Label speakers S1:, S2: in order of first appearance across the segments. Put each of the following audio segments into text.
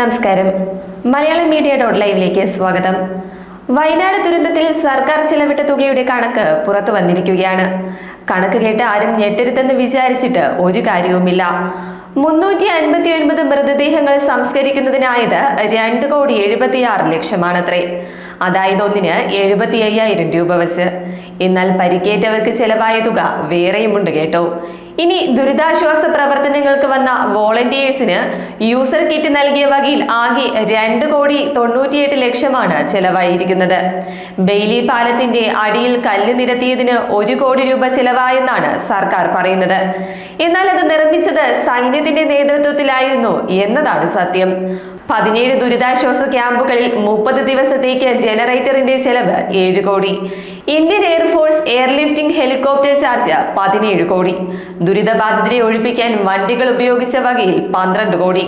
S1: നമസ്കാരം. Malayalam media dot ലൈവിലേക്ക് സ്വാഗതം. വയനാട് ദുരന്തത്തിൽ സർക്കാർ ചെലവിട്ട തുകയുടെ കണക്ക് പുറത്തു വന്നിരിക്കുകയാണ്. കണക്ക് കേട്ട് ആരും ഞെട്ടരുതെന്ന് വിചാരിച്ചിട്ട് ഒരു കാര്യവുമില്ല. മുന്നൂറ്റി അൻപത്തി ഒൻപത് മൃതദേഹങ്ങൾ സംസ്കരിക്കുന്നതിനായത് രണ്ട് കോടി എഴുപത്തിയാറ് ലക്ഷമാണത്രേ. അതായത് ഒന്നിന് എഴുപത്തി അയ്യായിരം രൂപ വച്ച്. എന്നാൽ പരിക്കേറ്റവർക്ക് ചെലവായ തുക വേറെയുമുണ്ട് കേട്ടോ. ഇനി ദുരിതാശ്വാസ പ്രവർത്തനങ്ങൾക്ക് വന്ന വോളണ്ടിയേഴ്സിന് യൂസർ കിറ്റ് നൽകിയ വകയിൽ ആകെ രണ്ട് കോടി തൊണ്ണൂറ്റിയെട്ട് ലക്ഷമാണ് ചെലവായിരിക്കുന്നത്. ബെയിലി പാലത്തിന്റെ അടിയിൽ കല്ല് നിരത്തിയതിന് ഒരു കോടി രൂപ ചെലവായെന്നാണ് സർക്കാർ പറയുന്നത്. എന്നാൽ അത് നിർമ്മിച്ചത് സൈന്യത്തിന്റെ നേതൃത്വത്തിലായിരുന്നു എന്നതാണ് സത്യം. പതിനേഴ് ദുരിതാശ്വാസ ക്യാമ്പുകളിൽ മുപ്പത് ദിവസത്തേക്ക് ജനറേറ്ററിന്റെ ചെലവ് ഏഴ് കോടി. Indian air force airlifting helicopter charge പതിനേഴ് കോടി. ദുരിതബാധിതരെ ഒഴിപ്പിക്കാൻ വണ്ടികൾ ഉപയോഗിച്ച വകയിൽ പന്ത്രണ്ട് കോടി.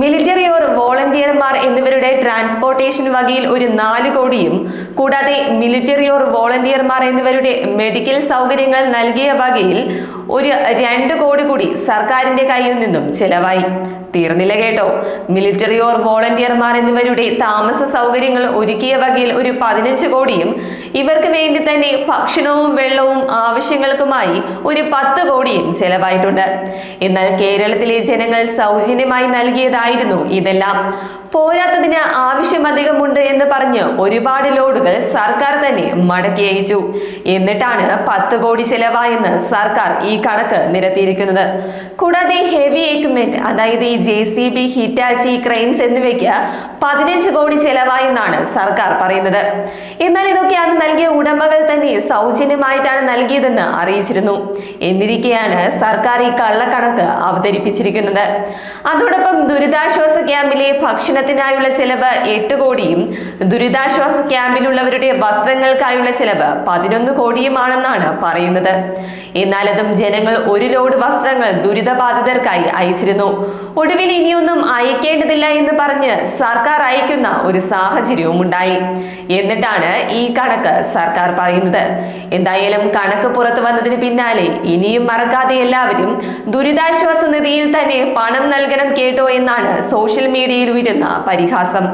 S1: മിലിറ്ററി ഓർ വോളണ്ടിയർമാർ എന്നിവരുടെ ട്രാൻസ്പോർട്ടേഷൻ വകയിൽ ഒരു നാല് കോടിയും കൂടാതെ മിലിറ്ററി ഓർ വോളണ്ടിയർമാർ എന്നിവരുടെ മെഡിക്കൽ സൗകര്യങ്ങൾ നൽകിയ വകയിൽ ഒരു രണ്ട് കോടി കൂടി സർക്കാരിന്റെ കയ്യിൽ നിന്നും ചെലവായി. തീർന്നില്ല കേട്ടോ. മിലിറ്ററി ഓർ വോളണ്ടിയർമാർ എന്നിവരുടെ താമസ സൗകര്യങ്ങൾ ഒരുക്കിയ വകയിൽ ഒരു പതിനഞ്ച് കോടിയും ഇവർക്ക് വേണ്ടി തന്നെ ഭക്ഷണവും വെള്ളവും ആവശ്യങ്ങൾക്കുമായി ഒരു പത്ത് കോടിയും ചെലവായിട്ടുണ്ട്. എന്നാൽ കേരളത്തിലെ ജനങ്ങൾ സൗജന്യമായി നൽകിയതായിരുന്നു ഇതെല്ലാം. പോരാത്തതിന് ആവശ്യം അധികമുണ്ട് എന്ന് പറഞ്ഞ് ഒരുപാട് ലോഡുകൾ സർക്കാർ തന്നെ മടക്കി അയച്ചു. എന്നിട്ടാണ് പത്ത് കോടി ചെലവായെന്ന് സർക്കാർ ഈ കണക്ക് നിരത്തിയിരിക്കുന്നത്. കൂടാതെ ഹെവി എക്യുപ്മെന്റ് അതായത് ഈ J C B Hitachi cranes എന്നിവയ്ക്ക് പതിനഞ്ച് കോടി ചെലവായെന്നാണ് സർക്കാർ പറയുന്നത്. എന്നാൽ ഇതൊക്കെ അത് നൽകിയ ഉടമകൾ തന്നെ സൗജന്യമായിട്ടാണ് നൽകിയതെന്ന് അറിയിച്ചിരുന്നു. എന്നിരിക്കെയാണ് സർക്കാർ ഈ കള്ളക്കണക്ക് അവതരിപ്പിച്ചിരിക്കുന്നത്. അതോടൊപ്പം ദുരിതാശ്വാസ ക്യാമ്പിലെ ഭക്ഷണത്തിനായുള്ള ചെലവ് എട്ട് കോടിയും ദുരിതാശ്വാസ ക്യാമ്പിലുള്ളവരുടെ വസ്ത്രങ്ങൾക്കായുള്ള ചെലവ് പതിനൊന്ന് കോടിയുമാണെന്നാണ് പറയുന്നത്. എന്നാലതും ജനങ്ങൾ ഒരു ലോഡ് വസ്ത്രങ്ങൾ ദുരിതബാധിതർക്കായി അയച്ചിരുന്നു. ഒടുവിൽ ഇനിയൊന്നും അയക്കേണ്ടതില്ല എന്ന് പറഞ്ഞ് സർക്കാർ അയക്കുന്ന ഒരു സാഹചര്യവും ഉണ്ടായി എന്നിട്ടാണ് ഈ കണക്ക് സർക്കാർ പറയുന്നത്. എന്തായാലും കണക്ക് പുറത്തു വന്നതിന് പിന്നാലെ ഇനിയും മറക്കാതെ എല്ലാവരും ദുരിതാശ്വാസ നിധിയിൽ തന്നെ പണം നൽകണം കേട്ടോ എന്നാണ് സോഷ്യൽ മീഡിയയിൽ ഉയരുന്ന പരിഹാസം.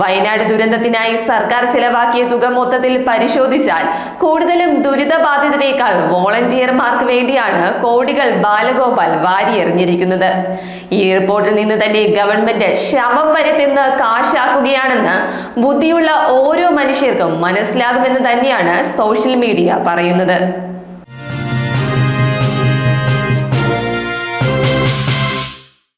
S1: വയനാട് ദുരന്തത്തിനായി സർക്കാർ ചിലവാക്കിയ തുക മൊത്തത്തിൽ പരിശോധിച്ചാൽ കൂടുതലും ദുരിതബാധിതരേക്കാൾ വോളണ്ടിയർമാർക്ക് വേണ്ടിയാണ് കോടികൾ ബാലഗോപാൽ വാരിയെറിഞ്ഞിരിക്കുന്നത്. ഈ റിപ്പോർട്ടിൽ നിന്ന് തന്നെ ഗവൺമെന്റ് ശവം വരെ തിന്ന് കാശാക്കുകയാണെന്ന് ബുദ്ധിയുള്ള ഓരോ മനുഷ്യർക്കും മനസ്സിലാകുമെന്ന് തന്നെയാണ് സോഷ്യൽ മീഡിയ പറയുന്നത്.